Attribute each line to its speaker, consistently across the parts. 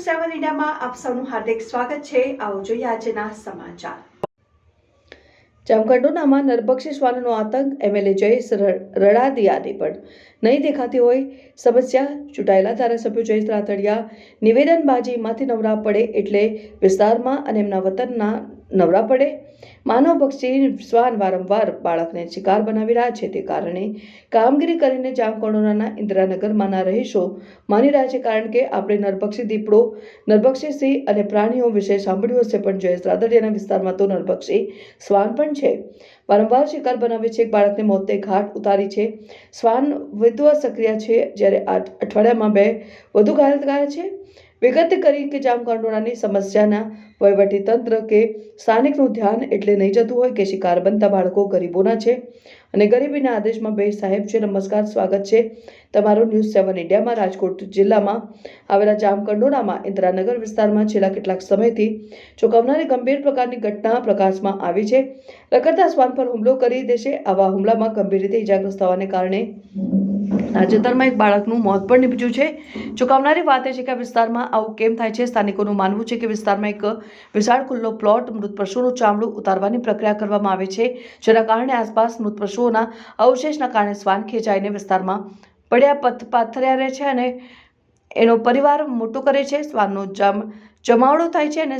Speaker 1: સેવન ઇન્ડિયામાં આપ સૌનું હાર્દિક સ્વાગત છે. આવો જોઈએ આજના સમાચાર. જામકંડોનામાં નરબક્ષી શ્વાનનો આતંક એમએલએ જયેશ રડાદિયાની પણ નહીં દેખાતી હોય. સમસ્યા ચૂંટાયેલા ધારાસભ્યો જયેશ રાતડિયા નિવેદનબાજીમાંથી નવરા પડે એટલે વિસ્તારમાં અને એમના વતનના નવરા પડે. માનવ પક્ષી શ્વાન વારંવાર બાળકને શિકાર બનાવી રહ્યા છે. તે કારણે કામગીરી કરીને જામકંડોરણાના ઇન્દિરાનગરમાંના રહીશો માની રહ્યા છે. કારણ કે આપણે નરપક્ષી દીપડો નરપક્ષી સિંહ અને પ્રાણીઓ વિશે સાંભળ્યું હશે, પણ જયેશ રાદડિયાના વિસ્તારમાં તો નરપક્ષી શ્વાન પણ છે. વારંવાર શિકાર બનાવે છે. એક બાળકને મોતે ઘાટ ઉતારી છે. શ્વાન વધુ સક્રિય છે. જ્યારે અઠવાડિયામાં બે વધુ ઘાયલ થયા છે. વિગત કરી કે જામકાંડોળાની સમસ્યાના વહીવટી તંત્ર કે સ્થાનિકનું ધ્યાન એટલે નહીં જતું હોય કે શિકાર બનતા બાળકો ગરીબોના છે. અને ગરીબીના આદેશમાં બે સાહેબ છે, નમસ્કાર, સ્વાગત છે. તમારું ન્યૂઝ સેવન ઇન્ડિયામાં રાજકોટ જિલ્લામાં આવેલા જામકંડોળામાં ઇન્દ્રાનગર વિસ્તારમાં છેલ્લા કેટલાક સમયથી ચોંકાવનારી ગંભીર પ્રકારની ઘટના પ્રકાશમાં આવી છે. રખડતા શ્વાન પર હુમલો કરી દેશે, આવા હુમલામાં ગંભીર રીતે ઇજાગ્રસ્ત થવાને કારણે તાજેતરમાં એક બાળકનું મોત પણ નીપજ્યું છે. ચોંકાવનારી વાત એ છે કે આ વિસ્તારમાં આવું કેમ થાય છે? સ્થાનિકોનું માનવું છે કે વિસ્તારમાં એક વિશાળ ખુલ્લો પ્લોટ મૃત પશુનું ચામડું ઉતારવાની પ્રક્રિયા કરવામાં આવે છે. જેના કારણે આસપાસ મૃત પશુઓના અવશેષના કારણે શ્વાન ખેંચાઈને વિસ્તારમાં પડ્યા પથ પાથર્યા રહે છે અને એનો પરિવાર મોટો કરે છે. શ્વાનનો જમ, જમાવડો થાય છે અને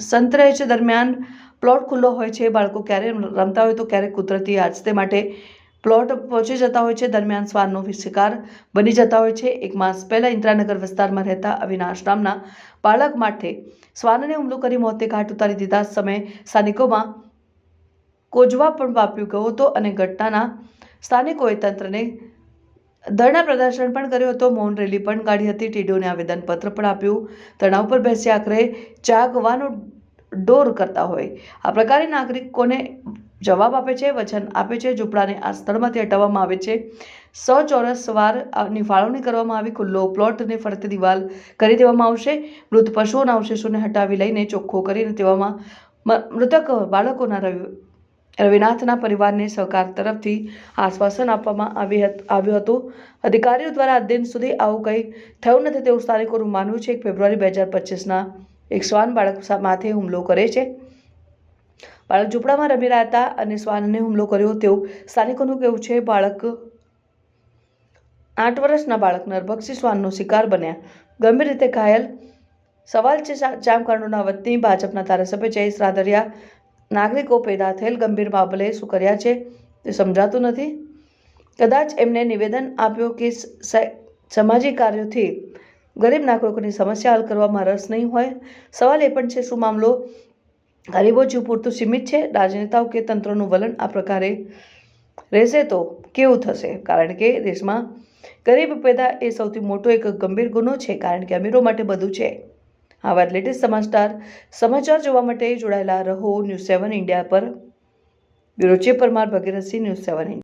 Speaker 1: સંતરે છે દરમિયાન પ્લોટ ખુલ્લો હોય છે. બાળકો ક્યારે રમતા હોય તો ક્યારેક કુદરતી આજ તે માટે પ્લોટ પહોંચી જતા હોય છે, દરમિયાન શ્વાનનો શિકાર બની જતા હોય છે. એક માસ પહેલા ઇન્દ્રાનગર વિસ્તારમાં રહેતા અવિનાશ નામના બાળક માટે શ્વાનને હુમલો કરી મોતે ઘાટ ઉતારી દીધા. સમયે સ્થાનિકોમાં કોજવા પણ વાપ્યું ગયો હતો અને ઘટનાના સ્થાનિકોએ તંત્રને ધરણા પ્રદર્શન પણ કર્યો હતો. મૌન રેલી પણ કાઢી હતી. ટીડીઓને આવેદનપત્ર પણ આપ્યું. તણાવ પર બેસી આખરે જાગવાનો ડોર કરતા હોય. આ પ્રકારે નાગરિકોને જવાબ આપે છે, વચન આપે છે, ઝૂંપડાને આ સ્થળમાંથી હટાવવામાં આવે છે. સો ચોરસ વારની ફાળવણી કરવામાં આવી. ખુલ્લો પ્લોટને ફરતી દિવાલ કરી દેવામાં આવશે. મૃત પશુઓના અવશેષોને હટાવી લઈને ચોખ્ખો કરીને તેવામાં મૃતક બાળકોના રવિ, રવિનાથના પરિવારને સહકાર તરફથી આશ્વાસન આપવામાં આવી આવ્યું હતું. અધિકારીઓ દ્વારા દિન સુધી આવું કંઈ થયું નથી તેવું સ્થાનિકોનું માનવું છે. એક ફેબ્રુઆરી બે હજાર પચીસના એક શ્વાન બાળક માથે હુમલો કરે છે. બાળક ઝૂંપડામાં રમી રહ્યા હતા અને શ્વાનને હુમલો કર્યો તેવું સ્થાનિકોનું કહેવું છે, બાળક આઠ વર્ષના બાળક નરભક્ષી શ્વાનનો શિકાર બન્યા. ગંભીર રીતે ઘાયલ સવાલ છે જામકાંડોના વતની ભાજપના ધારાસભ્ય જયેશ રાદડિયા. નાગરિકો પેદા થયેલ ગંભીર બાબલે શું કર્યા છે, તે સમજાતું નથી. કદાચ એમને નિવેદન આપ્યું કે સામાજિક કાર્યોથી ગરીબ નાગરિકોની સમસ્યા હલ કરવામાં રસ નહીં હોય. સવાલ એ પણ છે, શું મામલો ગરીબો જીવ પૂરતું સીમિત છે. રાજનેતાઓ કે તંત્રનું વલણ આ પ્રકારે રહેશે તો કેવું થશે? કારણ કે દેશમાં ગરીબ પેદા એ સૌથી મોટો એક ગંભીર ગુનો છે, કારણ કે અમીરો માટે બધું છે. આવા લેટેસ્ટ સમાચાર સમાચાર જોવા માટે જોડાયેલા રહો ન્યૂઝ સેવન ઇન્ડિયા પર. Bureau chief Parmar Bhagirathsinh news seven